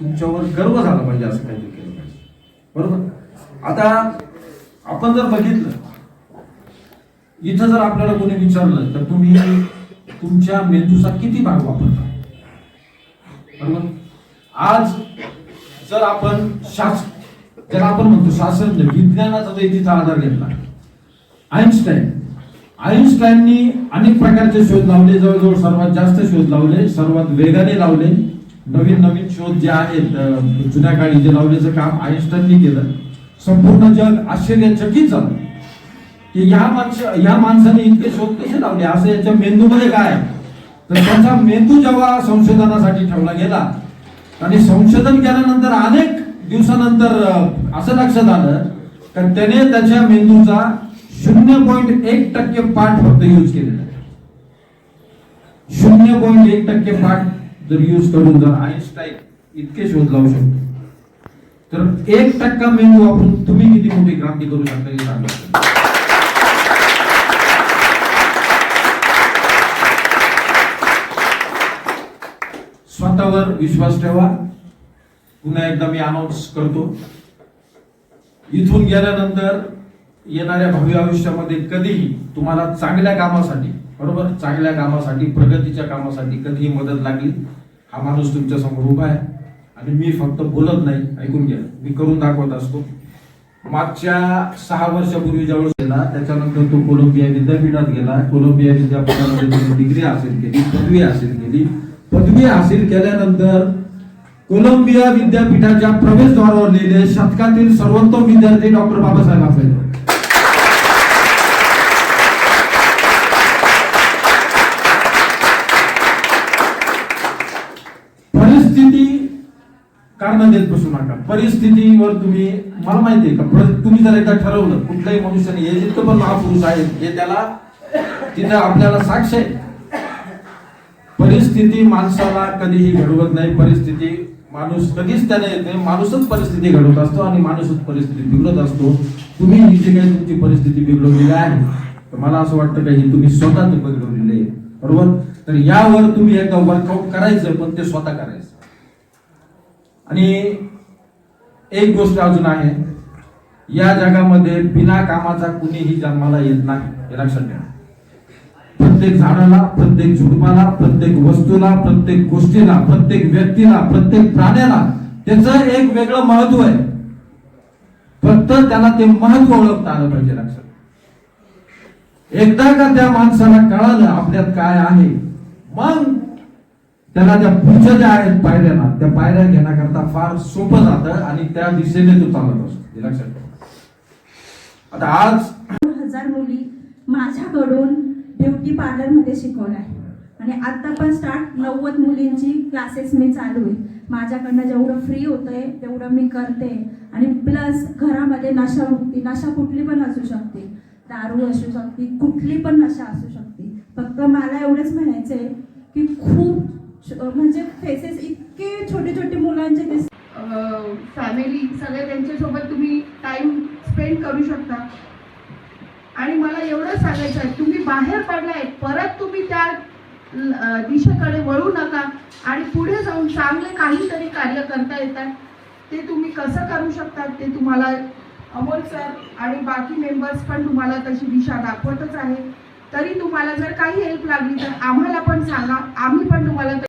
तुमच्यावर गर्व झाला पाहिजे असं काहीतरी केलं पाहिजे. बरोबर? आता आपण जर बघितलं इथं जर आपल्याला कोणी विचारलं तर तुम्ही तुमच्या मेंदूचा किती भाग वापरता? बरोबर? आज जर आपण शास जर आपण म्हणतो शास्त्रज्ञ विज्ञानाचा जर तिचा आधार घेतला आईन्स्टाईन आईन्स्टाईननी अनेक प्रकारचे शोध लावले जवळजवळ सर्वात जास्त शोध लावले सर्वात वेगाने लावले नवीन नवीन शोध जे आहेत जुन्या काळी जे लावण्याचं काम आईन्स्टाईननी केलं संपूर्ण जग आश्चर्यचकित झालं. की या माणस या माणसाने इतके शोध कसे लावले? असं याच्या मेंदूमध्ये काय आहे? तर त्याचा मेंदू जेव्हा संशोधनासाठी ठेवला गेला आणि संशोधन केल्यानंतर अनेक दिवसानंतर असं लक्षात आलं का त्याने त्याच्या मेंदूचा शून्य पॉईंट एक टक्के पाठ फक्त यूज केलेला शून्य पॉईंट एक टक्के पाठ जर यूज करून जर आईन्स्टाईन इतके शोध लावू शकतो. तर एक टक्का मेंदू वापरून तुम्ही किती मोठी क्रांती करू शकता हे सांगा. स्वतःवर विश्वास ठेवा. पुन्हा एकदा मी अनाऊन्स करतो. इथून गेल्यानंतर येणाऱ्या भावी आयुष्यामध्ये कधीही तुम्हाला चांगल्या कामासाठी बरोबर? चांगल्या कामासाठी प्रगतीच्या कामासाठी कधीही मदत लागली. हा माणूस तुमच्यासमोर उभा आहे. आणि मी फक्त बोलत नाही ऐकून घ्या. मी करून दाखवत असतो. मागच्या सहा वर्षापूर्वी ज्यावेळेस गेला त्याच्यानंतर तो कोलंबिया विद्यापीठात गेला. कोलंबिया विद्यापीठामध्ये डिग्री हासिल केली पदवी हासिल केली. पदवी हासिल केल्यानंतर कोलंबिया विद्यापीठाच्या प्रवेशद्वारावर लिहिले शतकातील सर्वोत्तम विद्यार्थी डॉक्टर बाबासाहेब आंबेडकर. परिस्थिती कारण देत बसू नका. परिस्थितीवर तुम्ही मला माहिती आहे का तुम्ही जर एकदा ठरवलं कुठल्याही मनुष्याने हे जितकं पण महापुरुष आहेत हे त्याला तिथं आपल्याला साक्ष आहे. परिस्थिती माणसाला कधीही घडवत नाही. परिस्थिती माणूस कधीच त्याने नाही. माणूसच परिस्थिती घडवत असतो आणि माणूसच परिस्थिती बिघडत असतो. तुम्ही ही जी काही तुमची परिस्थिती बिघडवलेली आहे तर मला असं वाटतं का ही तुम्ही स्वतः बिघडवलेली आहे. बरोबर? तर यावर तुम्ही एकदा वर्कआउट करायचं पण ते स्वतः करायचं. आणि एक गोष्ट अजून आहे या जगामध्ये बिना कामाचा कुणीही जन्माला येत नाही हे लक्षात ठेवा. प्रत्येक झाडाला प्रत्येक झुडपाला प्रत्येक वस्तूला प्रत्येक गोष्टीला प्रत्येक व्यक्तीला प्रत्येक प्राण्याला त्याचं एक वेगळं महत्त्व आहे. फक्त त्याला ते महत्त्व ओळखता आलं पाहिजे लक्षात एकदा का त्या माणसाला कळालं आपल्यात काय आहे मग त्याला त्या पुढच्या ज्या आहेत पायऱ्या ना त्या पायऱ्या घेण्याकरता फार सोपं जातं आणि त्या दिशेने तो चालत असतो. लक्षात आता आज हजार मुली माझ्याकडून ब्युटी पार्लरमध्ये शिकवल्या आहे. आणि आता पण स्टार्ट नव्वद मुलींची क्लासेस मी चालू आहे. माझ्याकडनं जेवढं फ्री होतंय तेवढं मी करते. आणि प्लस घरामध्ये नशा मुक्ती नशा कुठली पण असू शकते. दारू असू शकते कुठली पण नशा असू शकते. फक्त मला एवढंच म्हणायचं आहे की खूप म्हणजे फेसेस इतके छोटे छोटे मुलांचे दिस फॅमिली सगळे त्यांच्यासोबत तुम्ही टाइम स्पेंड करू शकता. आणि मला एवढं सांगायचं आहे तुम्ही बाहेर पडलाय परत तुम्ही त्या दिशेकडे वळू नका आणि पुढे जाऊन चांगले काहीतरी कार्य करता येतात. ते तुम्ही कसं करू शकतात ते तुम्हाला अमोल सर आणि बाकी मेंबर्स पण तुम्हाला तशी दिशा दाखवतच आहे. तरी तुम्हाला जर काही हेल्प लागली तर आम्हाला पण सांगा. आम्ही पण तुम्हाला